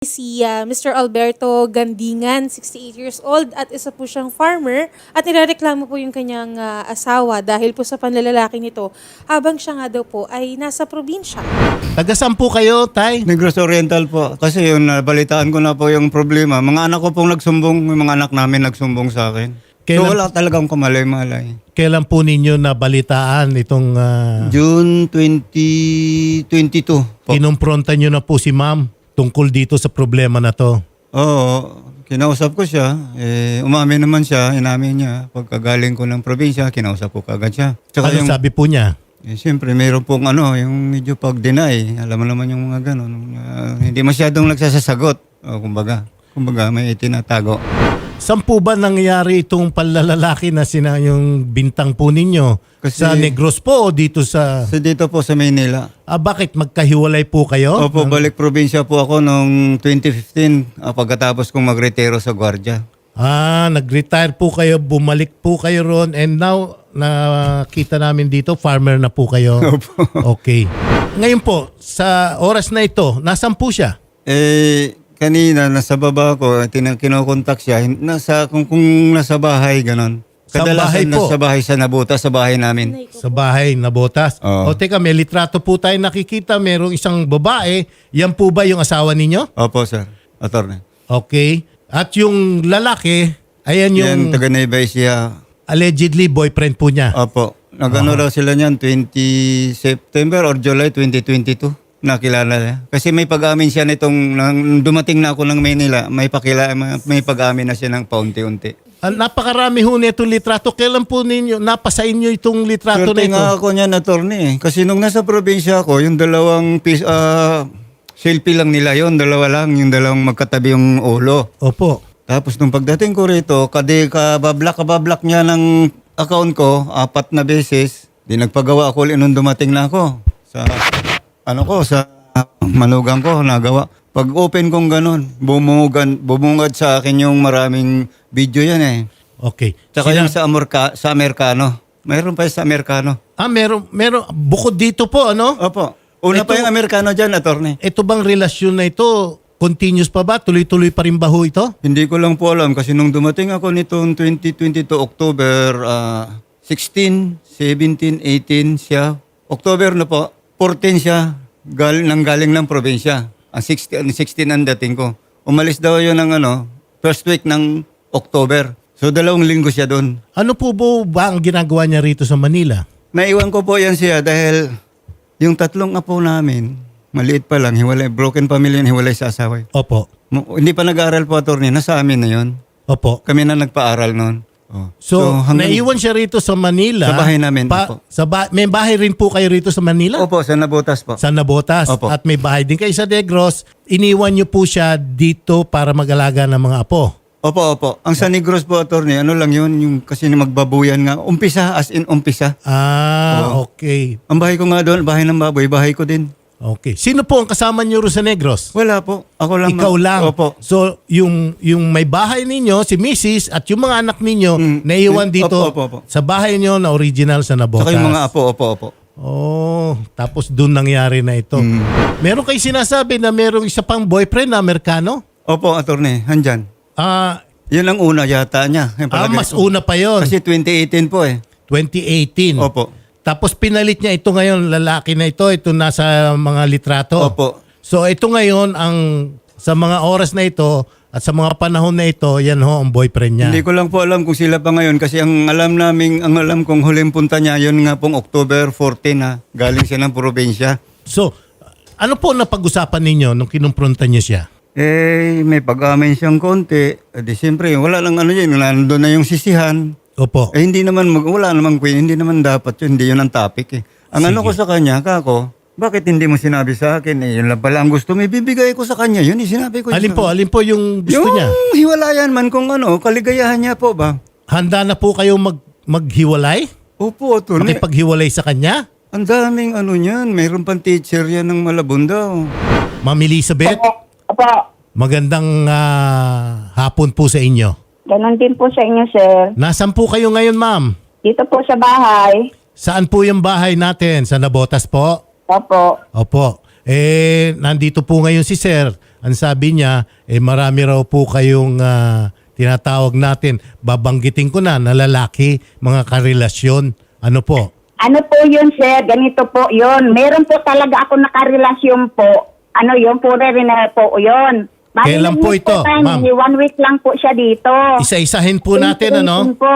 si ah, Mr. Alberto Gandingan, 68 years old at isa po siyang farmer at nilareklamo po yung kanyang ah, asawa dahil po sa panlalalaki nito habang siya nga daw po ay nasa probinsya. Taga saan po kayo, Tay? Negros Oriental po. Kasi yun, nabalitaan ko na po yung problema. Mga anak ko pong nagsumbong, yung mga anak namin nagsumbong sa akin. Kailan- So wala talagang kumalay-malay. Kailan po ninyo nabalitaan itong uh, June 2022 po. kinumpronta nyo na po si ma'am tungkol dito sa problema na to? Oo, kinausap ko siya. Eh, umamin naman siya, inamin niya. Pagkagaling ko ng probinsya, kinausap ko kagad siya. Tsaka Ano yung, sabi po niya? eh, siyempre, mayroon pong ano, yung medyo pag-deny. Alam mo naman yung mga gano'n. ah, hindi masyadong nagsasasagot. O, kumbaga, kumbaga, may itinatago. Saan po ba nangyari itong panlalalaki na sina yung bintang po ninyo? Kasi- sa Negros po o dito sa... So dito po sa Maynila. Ah, bakit magkahiwalay po kayo? Opo, balik probinsya po ako noong 2015 ah, pagkatapos kong magretiro sa gwardiya. Ah, nag-retire po kayo, bumalik po kayo ron and now nakita namin dito farmer na po kayo. Opo. Okay. Ngayon po, sa oras na ito, nasan po siya? Eh, kanina nasa baba ko, kinokontak siya, nasa, kung, kung nasa bahay, ganon. Sa bahay po? nasa bahay sa Nabuta, sa bahay namin. Sa bahay na botas. O Oo. teka, may litrato po tayo nakikita. Merong isang babae. Yan po ba yung asawa ninyo? Opo, sir. Attorney. Okay. At yung lalaki, ayan yung Yan, taga Nueva Ecija. allegedly boyfriend po niya. Opo. Nagano raw sila niyan 20 September or July 2022. Nakilala niya. Kasi may pag-amin siya nitong nang dumating na ako ng Manila, may pakila may pag-amin na siya ng paunti-unti. Ah, napakarami ho nito litrato. Kailan po ninyo, napasa inyo itong litrato na Swerte ito? nga ako niyan, attorney. eh. Kasi nung nasa probinsya ako, yung dalawang piece, ah, selfie lang nila yon dalawa lang, yung dalawang magkatabi yung ulo. Opo. Tapos nung pagdating ko rito, kadi kabablak kabablak niya ng account ko, apat na beses, di nagpagawa ako ulit nung dumating na ako. Sa, ano ko, sa manugang ko, nagawa. Pag open kong ganun, bumugan, bumungad sa akin yung maraming video yan eh. Okay. Tsaka yung sa, Amurka, sa Amerikano. Mayroon pa yung sa Amerikano. ah, meron, meron, bukod dito po, ano? Opo. Una pa Ito- yung Amerikano dyan, attorney. Ito bang relasyon na ito, continuous pa ba? Tuloy-tuloy pa rin ba ho ito? Hindi ko lang po alam kasi nung dumating ako nitong 2022 October ah, 16, 17, 18 siya. October na po, 14 siya gal nang galing ng probinsya. Ang 16, ang 16 ang dating ko. Umalis daw yun ng ano, first week ng October. So dalawang linggo siya doon. Ano po po ba ang ginagawa niya rito sa Manila? Naiwan ko po yan siya dahil yung tatlong apo namin, maliit pa lang, hiwalay, broken family yun, hiwalay sa asawa. Opo. Mo- Hindi pa nag-aaral po attorney, nasa amin na yun. Opo. Kami na nagpa-aral noon. Oh. So, hanggang- naiwan siya rito sa Manila. Sa bahay namin, Pa, opo. sa ba- may bahay rin po kayo rito sa Manila? Opo, sa Nabotas po. Sa Nabotas. Opo. At may bahay din kayo sa Negros. Iniwan niyo po siya dito para mag-alaga ng mga apo. Opo, opo. Ang sa Negros po, attorney, ano lang yun, yung kasi magbabuyan nga. Umpisa, as in umpisa. Ah, Oo. okay. Ang bahay ko nga doon, bahay ng baboy, bahay ko din. Okay. Sino po ang kasama niyo ro sa Negros? Wala po. Ako lang. Ikaw mag- lang. Opo. So, yung yung may bahay ninyo, si Mrs. at yung mga anak ninyo, Mm. naiwan dito Opo, opo, opo. sa bahay niyo na original sa Nabotas. Saka yung mga apo, opo, opo. Oh, tapos doon nangyari na ito. Mm. Meron kayo sinasabi na merong isa pang boyfriend na Amerikano? Opo, attorney, handyan. Ah, Yun ang una yata niya. Yung ah palagay mas ko. una pa yon. Kasi 2018 po eh. 2018. Opo. Tapos pinalit niya ito ngayon, lalaki na ito, ito nasa mga litrato. Opo. So ito ngayon ang sa mga oras na ito at sa mga panahon na ito, yan ho ang boyfriend niya. Hindi ko lang po alam kung sila pa ngayon kasi ang alam namin, ang alam kong huling punta niya, yun nga pong October 14 na galing siya ng probinsya. So, ano po napag-usapan ninyo nung kinumpronta niyo siya? Eh, may pag-amin siyang konti. Eh, di siyempre, wala lang ano yun, nandun na yung sisihan. Opo. Eh, hindi naman, mag, wala naman queen, hindi naman dapat yun, hindi yun ang topic eh. Ang ano ko sa kanya, kako, bakit hindi mo sinabi sa akin? Eh, yun lang pala ang gusto mo, ibibigay ko sa kanya, yun, eh, sinabi ko. Alin po, alin po yung gusto yung niya? hiwalayan man kung ano, kaligayahan niya po ba? Handa na po kayo mag maghiwalay? Opo, ito. Makipaghiwalay sa kanya? Ang daming ano niyan, mayroon pang teacher yan ng Malabunda. oh. Ma'am Elizabeth, Opo, magandang ah, hapon po sa inyo. Ganun din po sa inyo, sir. Nasaan po kayo ngayon, ma'am? Dito po sa bahay. Saan po yung bahay natin? Sa Nabotas po? Opo. Opo. Eh, nandito po ngayon si Sir. ang sabi niya, eh marami raw po kayong ah, tinatawag natin, babanggitin ko na, na lalaki, mga karelasyon. Ano po? Ano po yun, sir? Ganito po yun. Meron po talaga ako nakarelasyon po. Ano yun rin po yun. Bali, Kailan po ito, kami. ma'am? One week lang po siya dito. Isa-isahin po natin, ano? 2018 Po.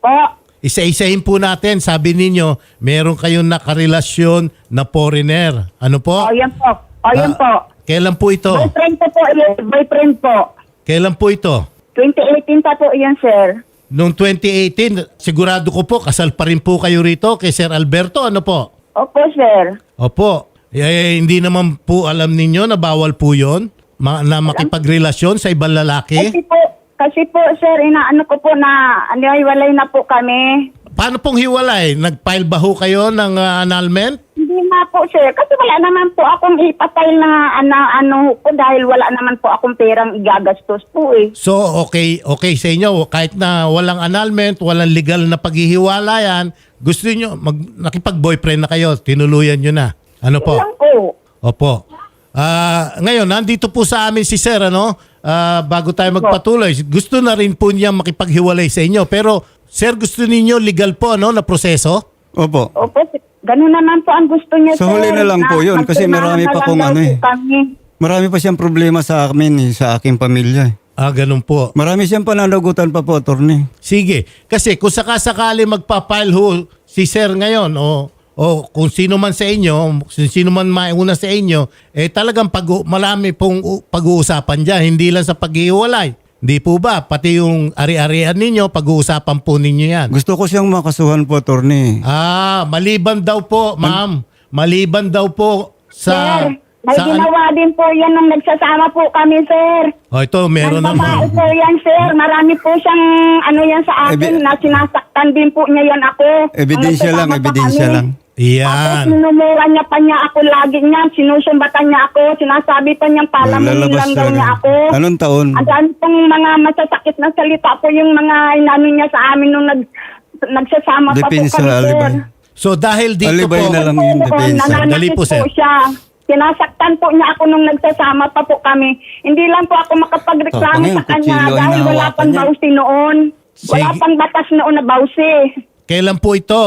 Po. Isa-isahin po natin. Sabi ninyo, meron kayong nakarelasyon na foreigner. Ano po? O, yan po. O, yan Ah, po. Kailan po ito? Boyfriend po yun. Boyfriend po. Kailan po ito? 2018 pa po yun, sir. Noong 2018, sigurado ko po, kasal pa rin po kayo rito kay Sir Alberto. Ano po? Opo, sir. Opo. Eh, hindi naman po alam ninyo na bawal po yon ma- na makipagrelasyon sa ibang lalaki. Kasi po, kasi po, sir, inaano ko po na, ano, walay na po kami. Paano pong hiwalay? Nag-file ba ho kayo ng ah, annulment? Hindi na po, sir. Kasi wala naman po akong ipatay na ano, ano po dahil wala naman po akong perang igagastos po eh. So, okay, okay sa inyo. Kahit na walang annulment, walang legal na paghihiwalayan, gusto niyo mag nakipag-boyfriend na kayo, tinuluyan niyo na. Ano po? Lang po. Opo. Ah, ngayon, nandito po sa amin si Sir, ano? Ah, bago tayo magpatuloy, gusto na rin po niya makipaghiwalay sa inyo. Pero, Sir, gusto ninyo legal po, ano, na proseso? Opo. Opo, ganun naman po ang gusto niya, Sa sir. huli na lang po yun, kasi marami na pa lang kung daw ano po eh. Kami. Marami pa siyang problema sa amin, eh, sa aking pamilya. eh. Ah, ganun po. Marami siyang pananagutan pa po, attorney. Sige. Kasi kung sakasakali magpa-file ho si Sir ngayon o o kung sino man sa inyo, kung sino man mauna sa inyo, eh talagang pag malami pong pag-uusapan diyan, hindi lang sa paghiwalay. Hindi po ba? Pati yung ari-arian ninyo, pag-uusapan po ninyo yan. Gusto ko siyang makasuhan po, attorney. Ah, maliban daw po, ma'am. Maliban daw po sa... sir, may sa ginawa din po yan nung nagsasama po kami, sir. oh, ito, meron Ang babae naman. po yan, sir. Marami po siyang ano yan sa akin Ebi- na sinasaktan din po niya yan ako. Ebidensya Nung lang, nagsasama pa ebidensya kami. lang. Tapos Yan. minumura niya pa niya ako lagi niyan. Sinusumbatan niya ako. Sinasabi pa niyang palamunin Lalabas lang daw siya niya ako. Anong taon? Ang dami pong mga masasakit na salita po yung mga inano niya sa amin nung nag, nagsasama Depensa, pa po kami, sir. So dahil dito Alibay po... na lang yun, Oo, depensa. nananakit Dali po, sir. siya. Sinasaktan po niya ako nung nagsasama pa po kami. Hindi lang po ako makapagreklamo Tapos sa kanya kutsilyo dahil wala hinahawakan pang niya. bawsi noon. Wala Sige. pang batas noon na bawsi. Kailan po ito?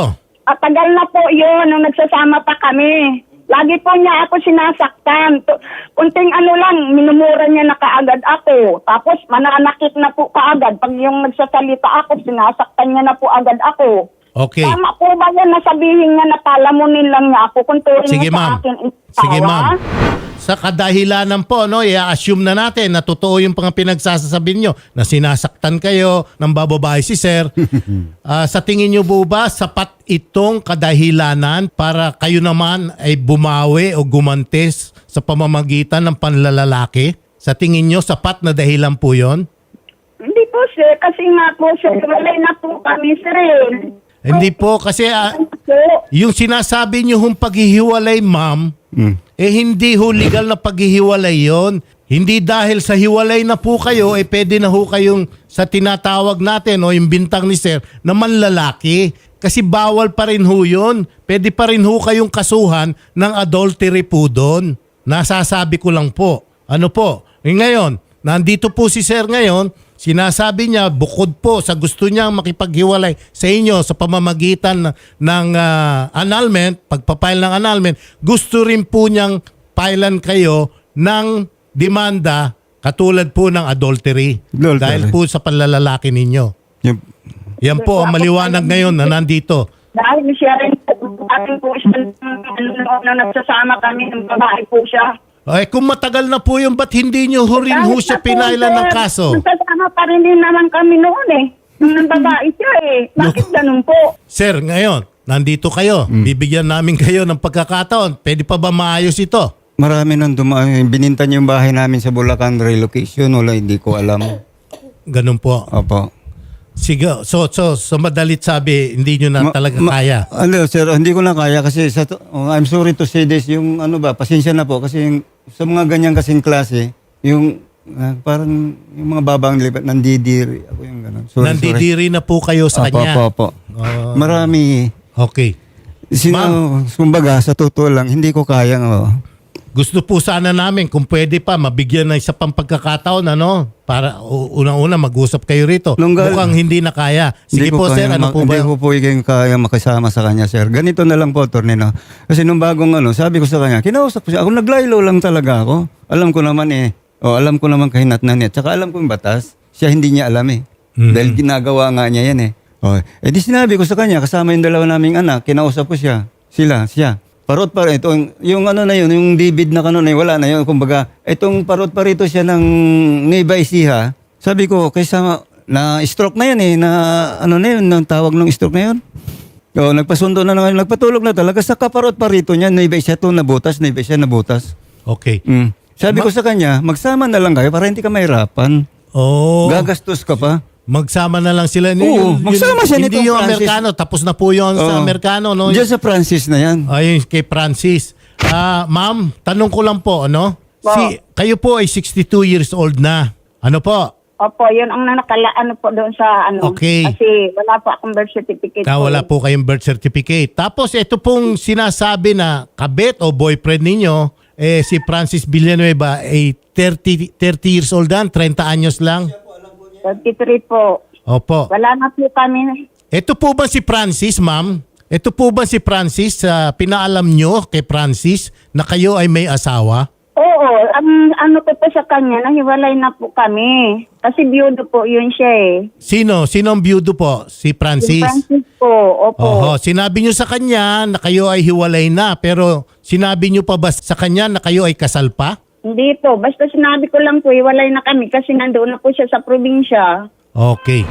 At tagal na po yun nung nagsasama pa kami. Lagi po niya ako sinasaktan. Tu- Kunting ano lang, minumura niya na kaagad ako. Tapos mananakit na po kaagad. Pag yung nagsasalita ako, sinasaktan niya na po agad ako. Okay. Tama po ba yan na sabihin niya na palamunin lang niya ako kung turing Sige, ma'am. sa akin isawa? Sige, ma'am. Sa kadahilanan po, no, i-assume na natin na totoo yung mga pinagsasasabi nyo na sinasaktan kayo ng bababae si Sir. Ah, sa tingin nyo po ba, sapat itong kadahilanan para kayo naman ay bumawi o gumantes sa pamamagitan ng panlalalaki? Sa tingin nyo, sapat na dahilan po yon? Hindi po sir, kasi nga po sir, walay na po kami sir. eh. Hindi po, kasi ah, yung sinasabi nyo hong paghihiwalay, ma'am, Mm. Eh hindi ho legal na paghihiwalay yon. Hindi dahil sa hiwalay na po kayo, eh pwede na ho kayong sa tinatawag natin o yung bintang ni Sir na manlalaki. Kasi bawal pa rin ho yun. Pwede pa rin ho kayong kasuhan ng adultery po doon. Nasasabi ko lang po. Ano po? Eh ngayon, nandito po si Sir ngayon, sinasabi niya bukod po sa gusto niyang makipaghiwalay sa inyo sa pamamagitan ng, ng ah, annulment, pagpapile ng annulment, gusto rin po niyang pilan kayo ng demanda katulad po ng adultery. Adultery. Dahil po sa panlalalaki ninyo. Yung, Yan po ang maliwanag ngayon na nandito. Dahil siya rin po, atin po siya, ano, noon na nagsasama kami ng babae po siya. Eh kung matagal na po yung ba't hindi nyo ho rin ho Kahit siya na po, pinailan ng sir, kaso? Nagsasama pa rin din naman kami noon eh. Nung nang babae siya eh. Bakit ganun po? Sir, ngayon, nandito kayo. Bibigyan namin kayo ng pagkakataon. Pwede pa ba maayos ito? marami nang dumaan. Bininta niyo yung bahay namin sa Bulacan relocation. Wala, hindi ko alam. Ganun po. Opo. Sige, so, so, so madalit sabi, hindi nyo na Ma- talaga ma- kaya. Ano, sir, hindi ko na kaya kasi sa, to- oh, I'm sorry to say this, yung ano ba, pasensya na po kasi yung, sa mga ganyan kasing klase, yung ah, parang yung mga babang lipat, nandidiri. Ako yung gano'n. Sorry, Nandidiri na po kayo sa sorry. Opo, kanya. opo, opo. Ah. Marami. Okay. Sino, kumbaga, sa totoo lang, hindi ko kaya. Oh. Gusto po sana namin kung pwede pa mabigyan ng isa pang pagkakataon ano para unang-una mag-usap kayo rito. Lunggal. Mukhang hindi na kaya. Sige Hindi ko po sir, ano po ba? Hindi ko po yung kaya makasama sa kanya, sir. Ganito na lang po, Tornino. Kasi nung bagong ano, sabi ko sa kanya, kinausap ko siya. Ako naglaylo lang talaga ako. Alam ko naman eh. O, alam ko naman kahinatnan niya. Tsaka alam ko yung batas. Siya hindi niya alam eh. Mhm. Dahil ginagawa nga niya yan eh. O, eh di sinabi ko sa kanya, kasama yung dalawa naming anak, kinausap ko siya. Sila, siya. Parot pa ito, yung ano na yun, yung David na kanon yun, wala na yun. Kumbaga, itong parot pa rito siya ng Nueva Ecija. Sabi ko, kaysa na stroke na yan eh, na ano na yun, ng tawag ng stroke na yun. O, nagpasundo na ngayon, nagpatulog na talaga sa kaparot pa rito niya, Nueva Ecija to nabutas, Nueva Ecija nabutas. Okay. Mm. Sabi ko sa kanya, magsama na lang kayo para hindi ka mahirapan. Oh, Gagastos ka pa. Magsama na lang sila. Oo, magsama siya Hindi nitong yung Francis. Amerikano, tapos na po yun sa Oo. Amerikano. No? Diyan sa Francis na yan. Ayun, kay Francis. Ah, ma'am, tanong ko lang po, ano? Po. Si, kayo po ay 62 years old na. Ano po? Opo, yun ang nakala ano po doon sa ano. Okay. Kasi wala po akong birth certificate. Na po. wala po kayong birth certificate. Tapos ito pong sinasabi na kabet o boyfriend ninyo, eh, si Francis Villanueva ay 30, 30 years old dan, 30 anyos lang. 33 po. Opo. Wala na po kami. Ito po ba si Francis, ma'am? Ito po ba si Francis, sa pinaalam nyo kay Francis na kayo ay may asawa? Oo, ang ano ko po sa kanya, nahiwalay na po kami. Kasi biyudo po yun siya eh. Sino? Sino ang byudo po? Si Si Francis? Francis po, opo. Oho, sinabi nyo sa kanya na kayo ay hiwalay na, pero sinabi nyo pa ba sa kanya na kayo ay kasal pa? Hindi po, basta sinabi ko lang po, hiwalay na kami kasi nandoon na po siya sa probinsya. Okay.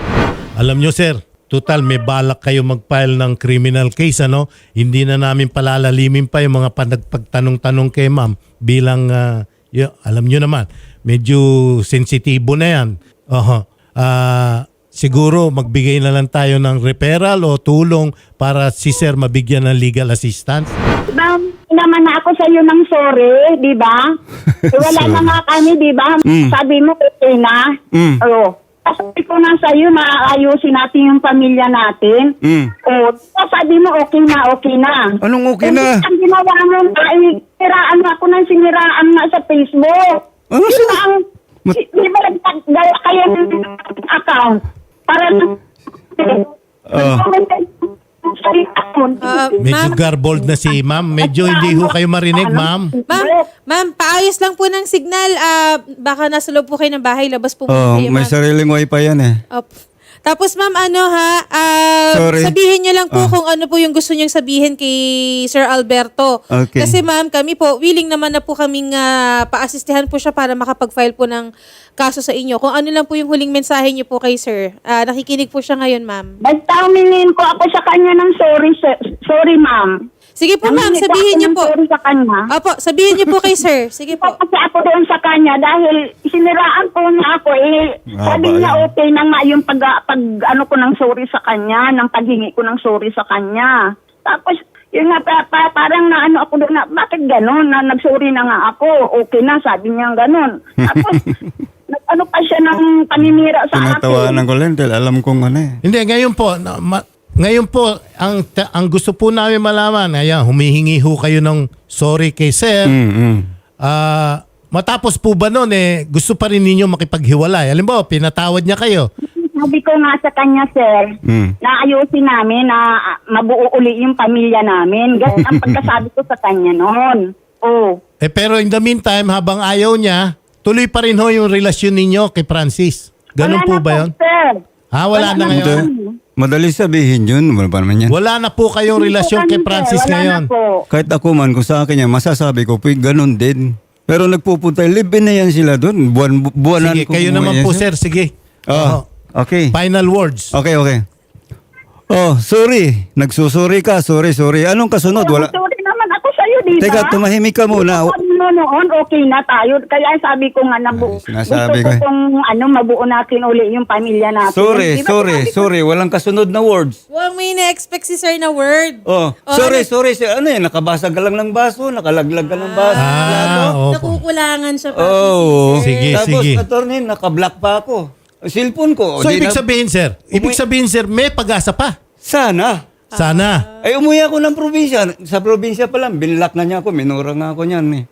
Alam nyo sir, total may balak kayo mag-file ng criminal case ano? Hindi na namin palalalimin pa yung mga panagpagtanong-tanong kay ma'am bilang ah, y- alam nyo naman, medyo sensitibo na yan. Oho. Ah, siguro magbigay na lang tayo ng referral o tulong para si sir mabigyan ng legal assistance. Ma'am, naman na ako sa iyo ng sorry, di ba? Eh, wala na nga kami, di ba? Sabi mo, okay na. Mm. Oo. Sabi ko na sa iyo na ayusin natin yung pamilya natin. Mm. Oo. Sabi mo, okay na, okay na. Anong okay Eh, na? Ang ginawa mo, ay, siniraan mo ako ng siniraan na sa Facebook. Ano Di ba ang, Mat- di ba nagtagdala kayo ng account? Para Ah. sa account. Ah, Medyo ma'am, garbled na si ma'am. Medyo hindi ho kayo marinig, ma'am. ma'am, ma'am, paayos lang po ng signal. Ah, baka nasa loob po kayo ng bahay, labas po muna Oh, kayo, may ma'am. sariling wifi yan eh. Op. Tapos ma'am, ano ha, ah, Sorry. sabihin niyo lang po Ah. kung ano po yung gusto niyong sabihin kay Sir Alberto. Okay. Kasi ma'am, kami po, willing naman na po kaming ah, paasistihan po siya para makapag-file po ng kaso sa inyo. Kung ano lang po yung huling mensahe niyo po kay Sir. Ah, nakikinig po siya ngayon ma'am. Basta humingin ko ako sa kanya ng sorry, sir. sorry ma'am. Sige po ma'am, sabihin niyo po. Sorry sa kanya. Opo, sabihin niyo po kay Sir. Sige po. Kasi ako doon sa kanya dahil siniraan po niya ako eh. Ah, sabi ba niya okay na nga yung pag, pag ano ko ng sorry sa kanya, ng paghingi ko ng sorry sa kanya. Tapos yun nga, pa, pa- parang na ano ako doon na, bakit ganun? Na nagsorry na nga ako, okay na, sabi niya ganun. Tapos, nag, ano pa siya ng paninira sa akin. Tinatawanan ko lang dahil alam kong ano eh. Hindi, ngayon po, na, ma- ngayon po, ang, ta- ang gusto po namin malaman, ayan, humihingi ho kayo ng sorry kay Sir. Mm, mm. Ah, matapos po ba noon, eh, gusto pa rin ninyo makipaghiwalay? Alam mo, pinatawad niya kayo. Sabi ko nga sa kanya, sir, Mm. na ayusin namin na ah, mabuo uli yung pamilya namin. Ganun ang pagkasabi ko sa kanya noon. Oh. Eh, pero in the meantime, habang ayaw niya, tuloy pa rin ho yung relasyon ninyo kay Francis. Ganun Wala po na ba yun? Sir. Ah, wala, na ngayon. Hindi. Madali sabihin yun. Wala pa naman yan. Wala na po kayong relasyon kay Francis wala ngayon. Na po. Kahit ako man, kung sa akin yan, masasabi ko, puy, ganun din. Pero nagpupunta, live na yan sila doon. Buwan, bu- buwanan Sige, ko kayo kumuha naman yan po, sir. Sige. Oh, Oo. okay. Final words. Okay, okay. Oh, sorry. Nagsusuri ka. Sorry, sorry. Anong kasunod? Wala. Sorry naman ako sa'yo, di ba? Teka, tumahimik ka muna. Di ba, noon, okay na tayo. Kaya sabi ko nga, nabu- Ay, sinasabi gusto ko eh. ko kung ano, mabuo natin uli yung pamilya natin. Sorry, Di ba, sorry, ko, sorry. Walang kasunod na words. Huwag may na-expect si Sir na word. Oh, Oh, sorry, ano- sorry. sir. Ano yan? Nakabasag ka lang ng baso? Nakalaglag ka ng baso? Ah, opo. Nakukulangan siya pa. Oh, Sige, Tapos, sige. attorney, nakablock pa ako. Cellphone ko. So, di ibig na- sabihin, sir, ibig sabihin, sir, may pag-asa pa. Sana. Sana. Ay, umuwi ako ng probinsya. Sa probinsya pa lang, binlock na niya ako. Minura nga ako niyan eh.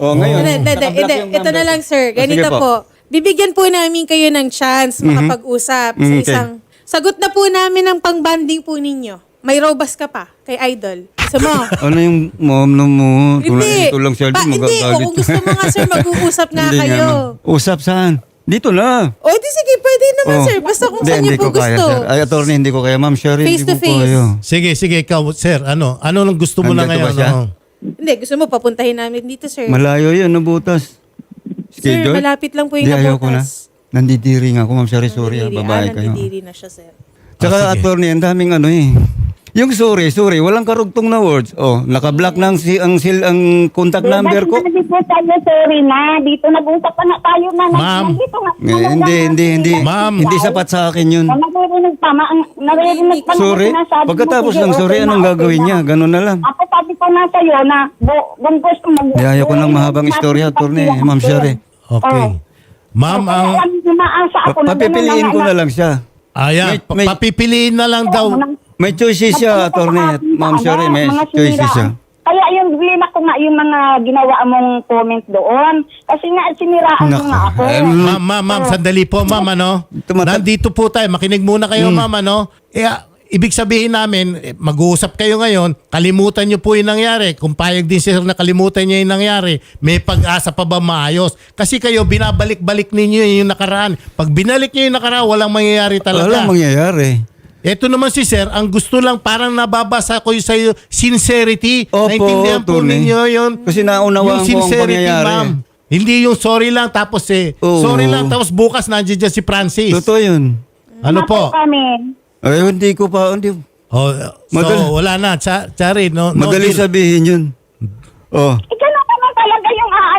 Oh, ngayon. Hindi, hindi, nakablock hindi. yung Ito na number. lang, sir. Oh, Ganito sige po. Bibigyan po namin kayo ng chance makapag-usap sa Mm, okay. isang... Sagot na po namin ang pang-banding po ninyo. May robust ka pa kay Idol. Gusto mo? Ano yung mom no mo? hindi. Ito lang siya. Pa, hindi. O, kung gusto mo nga, sir, mag-uusap nga Hindi kayo. ma'am. Usap saan? Dito na. O, di sige, pwede naman, Oh. sir. Basta kung Hindi, saan niyo hindi po ko kaya, gusto. sir. Ay, attorney, hindi ko kaya. Ma'am Sherry, Face hindi to ko face. kaya. Sige, sige, ikaw, sir, ano? Ano lang gusto mo na Andito ba ngayon? siya? Ano? Hindi, gusto mo papuntahin namin dito, sir. Malayo yan, nabutas. Sir, malapit lang po yung Hindi, ayoko na. nabutas. Nandidiri nga ako, ma'am Sherry. Sorry, ah, Nandidiri. babae ah, kayo. nandidiri na siya, sir. Tsaka Ah, sige. attorney, ang daming ano eh. Yung sorry, sorry, walang karugtong na words. Oh, nakablock ng si ang sil ang contact number ko. Hindi po tayo, sorry na. Dito nag-usap pa na tayo na. Ma'am. Nandito nga. Eh, hindi, hindi, hindi. Ma'am. Hindi sapat sa akin yun. Oh, naririnig pa, ma- ang- naririnig pa na Sorry? sinasabi mo, Pagkatapos sige, ng sorry, okay na, anong okay gagawin na. niya? Ganun na lang. Ako sabi ko na sa'yo na bu- kung gusto mag Di, ayoko ng mahabang istorya, attorney, Ma'am Sherry. Okay. Ma'am, ang... Pa- papipiliin ko na lang siya. Ayan, May- may- pa- papipiliin na lang daw. May choices siya, attorney. at Ma'am Sherry, may choices siya. Kaya yung blina ko nga yung mga ginawa mong comment doon. Kasi nga siniraan mo Nako. nga ako. Eh, Ma'am, ma'am, ma'am, sandali po, ma'am, ano? Tumata- Nandito po tayo. Makinig muna kayo, ma'am, ano? Eh, ah, ibig sabihin namin, eh, mag-uusap kayo ngayon, kalimutan nyo po yung nangyari. Kung payag din si sir na kalimutan niya yung nangyari, may pag-asa pa ba maayos? Kasi kayo, binabalik-balik ninyo yung nakaraan. Pag binalik nyo yung nakaraan, walang mangyayari talaga. Walang mangyayari. Ito naman si sir, ang gusto lang parang nababasa ko yung sa'yo, sincerity. Opo, Naintindihan po Tony. ninyo yun. Kasi naunawaan ko ang pangyayari. Hindi yung sorry lang tapos eh, Oo. sorry lang tapos bukas nandiyan dyan si Francis. Totoo yun. Ano po? kami. Ay, hindi ko pa, hindi. Oh, so Madali- wala na, Cha- Chari, no? no Madali deal. sabihin yun. Oh. Ikaw na naman talaga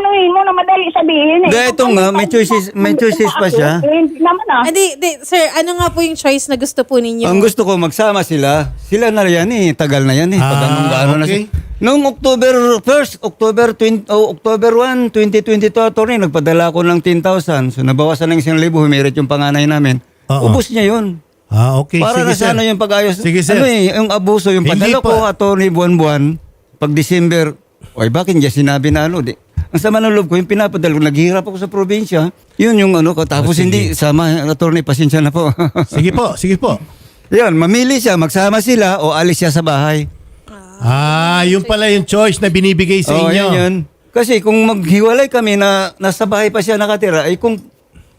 yung aanuhin mo na madali sabihin eh. Hindi, ito nga, may choices- may choices pa siya. Eh, Hindi naman ah. Ah, di, di, sir, ano nga po yung choice na gusto po ninyo? Ang gusto ko magsama sila. Sila na yan eh. Tagal na yan eh. Pag Ah, anong gaano na okay. siya. Noong October 1st, October 20, oh, October 1, 2022, attorney, nagpadala ko ng 10,000. So nabawasan ng 1,000 libo, humirit yung panganay namin. Oo. Ubus niya yun. Ah, okay. Para Sige, na sa sir. ano yung pag-ayos. Sige, sir. Ano eh, yung abuso, yung Hindi padala pa- ko, attorney, buwan-buwan, pag December, oy, bakit niya sinabi na ano? Di, ang sama ng loob ko, yung pinapadala ko, naghihirap ako sa probinsya, yun yung ano ko. Tapos sige. hindi, sama, attorney, pasensya na po. Sige po, sige po. Yun, mamili siya, magsama sila o alis siya sa bahay. Ah, yun pala yung choice na binibigay sa Oo, inyo. yun yun. Kasi kung maghiwalay kami na nasa bahay pa siya nakatira, ay kung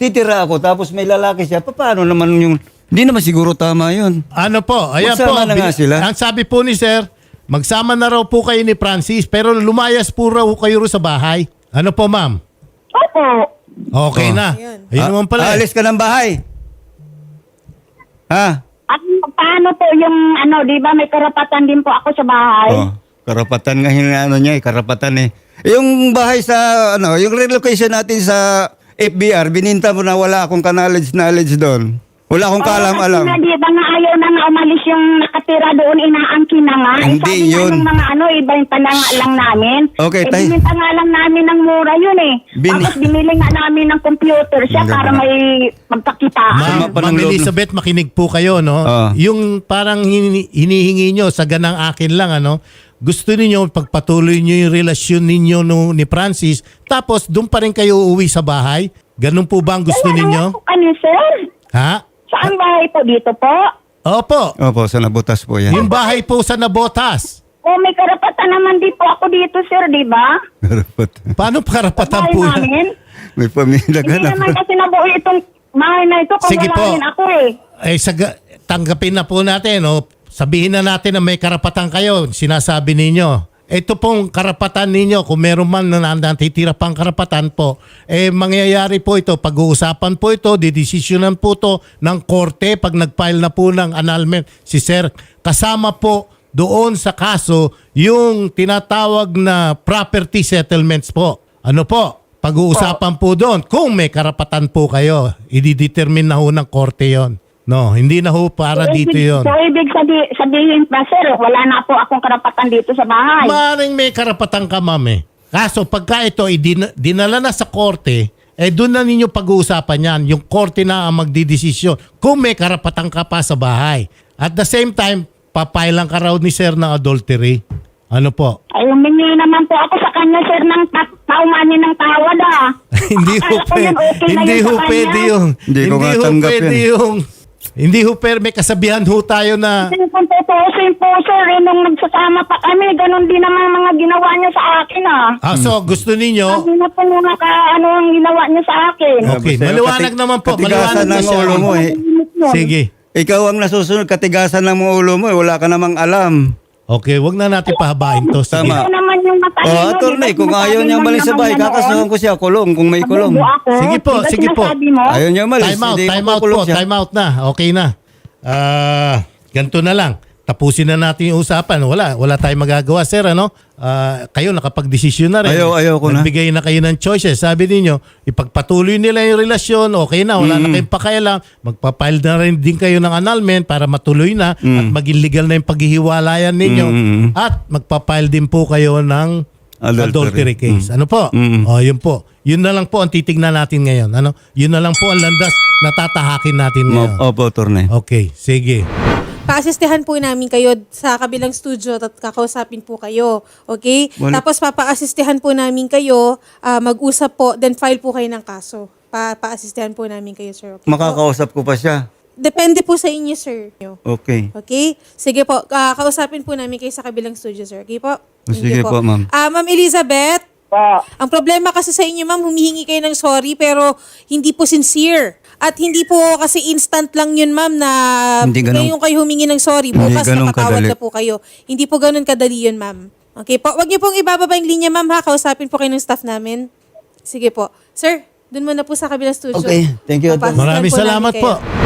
titira ako tapos may lalaki siya, pa- paano naman yung... Hindi naman siguro tama yun. Ano po? Ayan Magsama po. na nga sila. Ang sabi po ni sir, magsama na raw po kayo ni Francis pero lumayas po raw kayo ro sa bahay. Ano po, ma'am? Opo. Okay Oh. na. Ayun. Ayun naman pala. eh. Alis ka ng bahay. Ha? At paano po yung ano, di ba may karapatan din po ako sa bahay? Oh, karapatan nga ano niya, eh, karapatan eh. Yung bahay sa ano, yung relocation natin sa FBR, bininta mo na wala akong knowledge knowledge doon. Wala akong kaalam-alam. Kasi nga, di ba nga ayaw na nga umalis yung nakatira doon, inaangkin na nga. Eh, Hindi sabi nga yun. nung mga ano, ibenta na nga lang namin. Okay, eh, tay. bininta nga lang namin ng mura yun eh. Bini- Tapos binili nga namin ng computer siya para may magkakitaan. Ma'am, Sama pa ng Ma'am loob? Elizabeth, makinig po kayo, no? Ah. Yung parang hini- hinihingi nyo sa ganang akin lang, ano? Gusto niyo pagpatuloy niyo yung relasyon ninyo no, ni Francis, tapos doon pa rin kayo uuwi sa bahay? Ganun po ba ang gusto Wala ninyo? nga po kami, sir. Ha? Saan bahay po dito po? Opo. Opo, sa nabutas po yan. Yung bahay po sa Nabotas. O may karapatan naman din po ako dito, sir, di ba? Karapatan. Paano karapatan Bahay po yan? namin. May pamilya ka Hindi na. naman kasi nabuo itong bahay na ito kung Sige po. ako eh. Eh, saga, tanggapin na po natin, no? sabihin na natin na may karapatan kayo, sinasabi ninyo. Ito pong karapatan ninyo, kung meron man na natitira pang karapatan po, eh mangyayari po ito, pag-uusapan po ito, didesisyonan po ito ng korte pag nag-file na po ng annulment si Sir. Kasama po doon sa kaso yung tinatawag na property settlements po. Ano po? Pag-uusapan po doon kung may karapatan po kayo. I-determine na ho ng korte yon. No, hindi na ho para So, dito ibig- yon. So, ibig sabi, sabihin pa, sir, wala na po akong karapatan dito sa bahay. Maring may karapatan ka, ma'am eh. Kaso pagka ito ay din- dinala na sa korte, eh doon na ninyo pag-uusapan yan. Yung korte na ang magdidesisyon kung may karapatan ka pa sa bahay. At the same time, papailan ka raw ni sir ng adultery. Ano po? Ay, humingi naman po ako sa kanya, sir, ng ta- taumani ng tawad, ah. hindi ho pwede. okay Hindi ho pwede yung. Hindi ko nga ho tanggap pwede yung. Hindi ho pwede. May kasabihan ho tayo na. Kung tutusin po, sir, eh, nung nagsasama pa kami, ganun din naman ang mga ginawa niya sa akin, ah. Ah, so gusto ninyo. Hindi na po nung naka, ano ang ginawa niya sa akin. Okay, Sa'yo, maliwanag kati- naman po. katigasan Maliwanag na ng siya. ulo mo eh. Sige. Ikaw ang nasusunod, katigasan ng ulo mo, eh. wala ka namang alam. Okay, wag na natin pahabain to. Sige. Tama. Ito naman yung matalino. Oh, attorney, kung ayaw niya malis sa bahay, na noon? kakasuhan ko siya, kulong, kung may kulong. Sige po, sige po. Ayaw niya malis. Time out, hindi time out makukulong po. siya. Time out na. Okay na. Ah, ganito na lang. Tapusin na natin yung usapan. Wala, wala tayong magagawa, sir, ano? Ah, kayo nakapag-desisyon na rin. Ayaw- ayaw ko na. Nagbigay na kayo ng choices. Sabi ninyo, ipagpatuloy nila yung relasyon, okay na, wala na kayong pakialam. Magpapile na rin din kayo ng annulment para matuloy na at maging legal na yung paghihiwalayan ninyo. Mm. At magpapile din po kayo ng Adultery. adultery case. Ano po? Mm. Oh, yun po. Yun na lang po ang titignan natin ngayon. Ano? Yun na lang po ang landas na tatahakin natin ngayon. Opo, attorney. Okay, sige. Paasistehan po namin kayo sa kabilang studio at kakausapin po kayo. Okay? Wala- Tapos papaasistehan po namin kayo, ah, mag-usap po, then file po kayo ng kaso. Pa paasistehan po namin kayo, sir. Okay po? Makakausap ko pa siya. Depende po sa inyo, sir. Okay. Okay? Sige po, ah, kausapin po namin kayo sa kabilang studio, sir. Okay po? Thank Sige you po, ma'am. Ah, ma'am Elizabeth, Po. ang problema kasi sa inyo, ma'am, humihingi kayo ng sorry pero hindi po sincere. At hindi po kasi instant lang yun, ma'am, na Hindi ganun- ngayon kayo humingi ng sorry. Bukas kadali. na po kayo. Hindi po ganun kadali yun, ma'am. Okay po. Huwag niyo pong ibababa yung linya, ma'am, ha? Kausapin po kayo ng staff namin. Sige po. Sir, dun muna po sa kabilang studio. Okay. Thank you. Papasistehan Maraming po namin salamat kayo. po.